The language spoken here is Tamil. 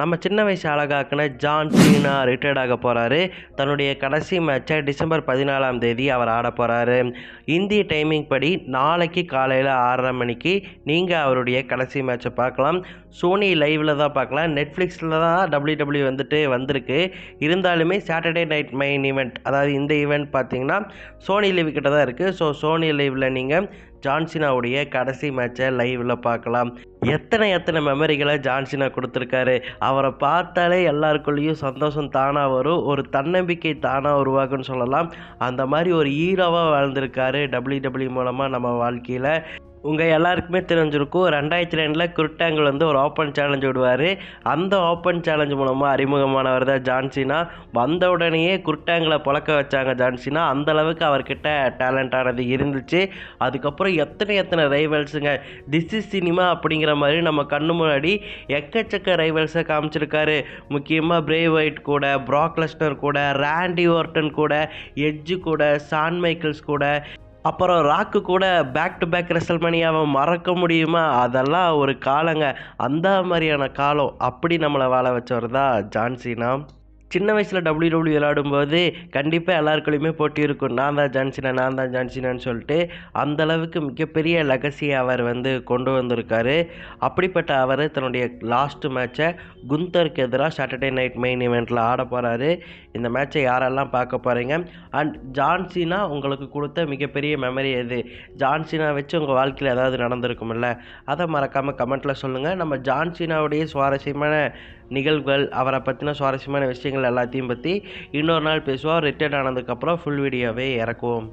நம்ம சின்ன வயசு அழகாக்குன ஜான் சீனா ரிட்டையர்ட் ஆக போகிறாரு தன்னுடைய கடைசி மேட்சை டிசம்பர் பதினாலாம் தேதி அவர் ஆட போகிறாரு இந்திய டைமிங் படி நாளைக்கு காலையில் ஆறரை மணிக்கு நீங்கள் அவருடைய கடைசி மேட்சை பார்க்கலாம். சோனி லைவில் தான் பார்க்கலாம். நெட்ஃப்ளிக்ஸில் தான் டபிள்யூ டபிள்யூ வந்துட்டு வந்திருக்கு. இருந்தாலுமே சாட்டர்டே நைட் மெயின் ஈவெண்ட் அதாவது இந்த ஈவெண்ட் பார்த்தீங்கன்னா சோனி லைவ் கிட்ட தான் இருக்குது ஸோ சோனி லைவில் நீங்கள் ஜான்சினாவுடைய கடைசி மேட்சை லைவில் பார்க்கலாம். எத்தனை எத்தனை மெமரிகளை ஜான்சினா கொடுத்துருக்காரு? அவரை பார்த்தாலே எல்லாருக்குள்ளேயும் சந்தோஷம் தானாக வரும். ஒரு தன்னம்பிக்கை தானாக உருவாகுன்னு சொல்லலாம். அந்த மாதிரி ஒரு ஹீரோவாக வாழ்ந்திருக்காரு டபிள்யூ டபிள்யூ மூலமாக நம்ம வாழ்க்கையில். உங்கள் எல்லாருக்குமே தெரிஞ்சிருக்கும் ரெண்டாயிரத்தி ரெண்டில் குருட்டாங்கிள் வந்து ஒரு ஓப்பன் சேலஞ்ச் விடுவார். அந்த ஓப்பன் சேலஞ்ச் மூலமாக அறிமுகமானவர் தான் ஜான்சினா வந்த உடனேயே குருட்டாங்களை பழக்க வச்சாங்க ஜான்சினா அந்தளவுக்கு அவர்கிட்ட டேலண்டானது இருந்துச்சு. அதுக்கப்புறம் எத்தனை எத்தனை ரைவல்ஸுங்க திஸ் இஸ் சினிமா அப்படிங்கிற மாதிரி நம்ம கண்ணு முன்னாடி எக்கச்சக்க ரைவல்ஸை காமிச்சிருக்காரு. முக்கியமாக பிரேவ் ஒயிட் கூட ப்ராக்லஸ்னர் கூட ராண்டி ஓர்டன் கூட எட்ஜு கூட சான் மைக்கிள்ஸ் கூட. அப்புறம் ராக்கு கூட பேக் டு பேக் ரெசல்மணியாவை மறக்க முடியுமா? அதெல்லாம் ஒரு காலங்க. அந்த மாதிரியான காலம் அப்படி நம்மளை வாழ வச்சவர் தான் ஜான்சினா சின்ன வயசில் டபிள்யூ டபிள்யூ விளையாடும்போது கண்டிப்பாக எல்லாருக்குள்ளேயுமே போட்டி இருக்கும். நான் தான் ஜான்சினா நான் தான் ஜான்சினான்னு சொல்லிட்டு அந்தளவுக்கு மிகப்பெரிய லெகசியை அவர் வந்து கொண்டு வந்திருக்காரு. அப்படிப்பட்ட அவர் தன்னுடைய லாஸ்ட் மேட்ச்சை குந்தருக்கு எதிராக சாட்டர்டே நைட் மெயின் இவெண்ட்டில் ஆட போகிறாரு இந்த மேட்ச்சை யாரெல்லாம் பார்க்க போகிறீங்க அண்ட் ஜான்சினா உங்களுக்கு கொடுத்த மிகப்பெரிய மெமரி எது? ஜான்சினா வச்சு உங்கள் வாழ்க்கையில் ஏதாவது நடந்திருக்கும்ல? அதை மறக்காமல் கமெண்ட்டில் சொல்லுங்கள் நம்ம ஜான்சினாவுடைய சுவாரஸ்யமான நிகழ்வுகள் அவரை பற்றின சுவாரஸ்யமான விஷயங்கள் எல்லாத்தையும் பற்றி இன்னொரு நாள் பேசுவோம். ரிட்டையர்ட் ஆனதுக்கப்புறம் ஃபுல் வீடியோவே இறக்குவோம்.